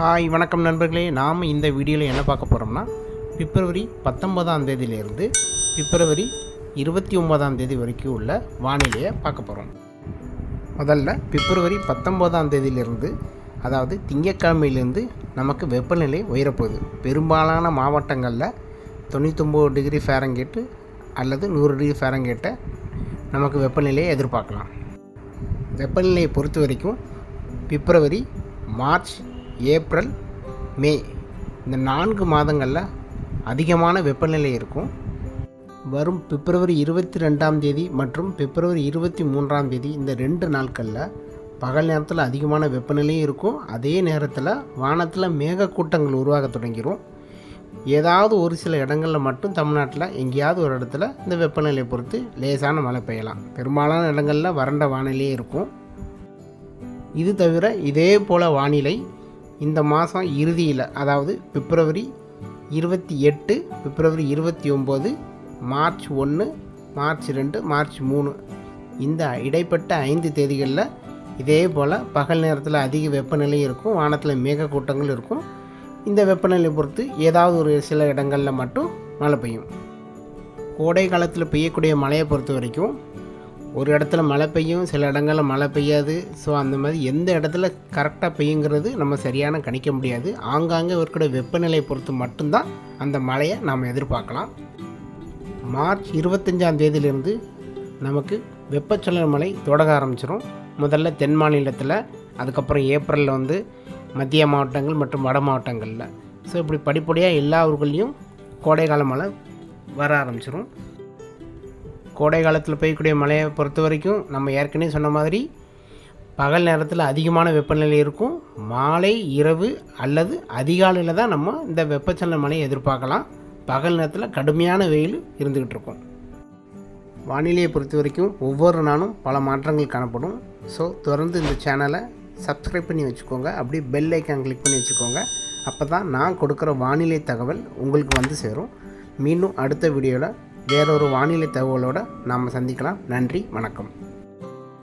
Hi வணக்கம் நண்பர்களே. நாம் இந்த வீடியோவில் என்ன பார்க்க போகிறோம்னா பிப்ரவரி பத்தொன்பதாம் தேதியிலேருந்து பிப்ரவரி இருபத்தி ஒன்பதாம் தேதி வரைக்கும் உள்ள வானிலையை பார்க்க போகிறோம் முதல்ல பிப்ரவரி பத்தொன்பதாம் தேதியிலிருந்து அதாவது திங்கட்கிழமையிலேருந்து நமக்கு வெப்பநிலை உயரப்போகுது. பெரும்பாலான மாவட்டங்களில் தொண்ணூத்தொம்பது டிகிரி ஃபேரங்கேட்டு அல்லது நூறு டிகிரி ஃபேரங்கேட்டை நமக்கு வெப்பநிலையை எதிர்பார்க்கலாம். வெப்பநிலையை பொறுத்த வரைக்கும் பிப்ரவரி மார்ச் ஏப்ரல் மே இந்த நான்கு மாதங்களில் அதிகமான வெப்பநிலை இருக்கும். வரும் பிப்ரவரி இருபத்தி ரெண்டாம் தேதி மற்றும் பிப்ரவரி இருபத்தி மூன்றாம் தேதி இந்த ரெண்டு நாட்களில் பகல் நேரத்தில் அதிகமான வெப்பநிலையும் இருக்கும். அதே நேரத்தில் வானத்தில் மேகக்கூட்டங்கள் உருவாக தொடங்கிடும் ஏதாவது ஒரு சில இடங்களில் மட்டும் தமிழ்நாட்டில் எங்கேயாவது ஒரு இடத்துல இந்த வெப்பநிலையை பொறுத்து லேசான மழை பெய்யலாம். பெரும்பாலான இடங்களில் வறண்ட வானிலையே இருக்கும். இது தவிர இதே போல் வானிலை இந்த மாதம் இறுதியில் அதாவது பிப்ரவரி இருபத்தி எட்டு பிப்ரவரி இருபத்தி ஒம்பது மார்ச் ஒன்று மார்ச் ரெண்டு மார்ச் மூணு. இந்த இடைப்பட்ட ஐந்து தேதிகளில் இதே போல் பகல் நேரத்தில் அதிக வெப்பநிலை இருக்கும் வானத்தில் மேகக்கூட்டங்கள் இருக்கும். இந்த வெப்பநிலை பொறுத்து ஏதாவது ஒரு சில இடங்களில் மட்டும் மழை பெய்யும். கோடை காலத்தில் பெய்யக்கூடிய மழையை பொறுத்த வரைக்கும் ஒரு இடத்துல மழை பெய்யும் சில இடங்களில் மழை பெய்யாது. ஸோ அந்த மாதிரி எந்த இடத்துல கரெக்டாக பெய்யுங்கிறது நம்ம சரியான கணிக்க முடியாது. ஆங்காங்கே இருக்கிற வெப்பநிலை பொறுத்து மட்டும்தான் அந்த மழையை நாம் எதிர்பார்க்கலாம். மார்ச் இருபத்தஞ்சாம் தேதியிலிருந்து நமக்கு வெப்பச்சலன மழை தொடங்க ஆரம்பிச்சிடும் முதல்ல தென் மாநிலத்தில் அதுக்கப்புறம் ஏப்ரலில் வந்து மத்திய மாவட்டங்கள் மற்றும் வட மாவட்டங்களில். ஸோ இப்படி படிப்படியாக எல்லா ஊர்களையும் கோடைக்கால மழை வர ஆரம்பிச்சிடும் கோடை காலத்தில் பெய்யக்கூடிய மழையை பொறுத்த வரைக்கும் நம்ம ஏற்கனவே சொன்ன மாதிரி பகல் நேரத்தில் அதிகமான வெப்பநிலை இருக்கும். மாலை இரவு அல்லது அதிகாலையில் தான் நம்ம இந்த வெப்பச்சலன மழையை எதிர்பார்க்கலாம். பகல் நேரத்தில் கடுமையான வெயில் இருந்துக்கிட்டு இருக்கும். வானிலையை பொறுத்த வரைக்கும் ஒவ்வொரு நாளும் பல மாற்றங்கள் காணப்படும். ஸோ தொடர்ந்து இந்த சேனலை சப்ஸ்கிரைப் பண்ணி வச்சுக்கோங்க. அப்படி பெல் ஐக்கான் கிளிக் பண்ணி வச்சுக்கோங்க. அப்போ தான் நான் கொடுக்குற வானிலை தகவல் உங்களுக்கு வந்து சேரும். மீண்டும் அடுத்த வீடியோவில் வேறொரு வானிலை தகவலோடு நாம் சந்திக்கலாம். நன்றி வணக்கம்.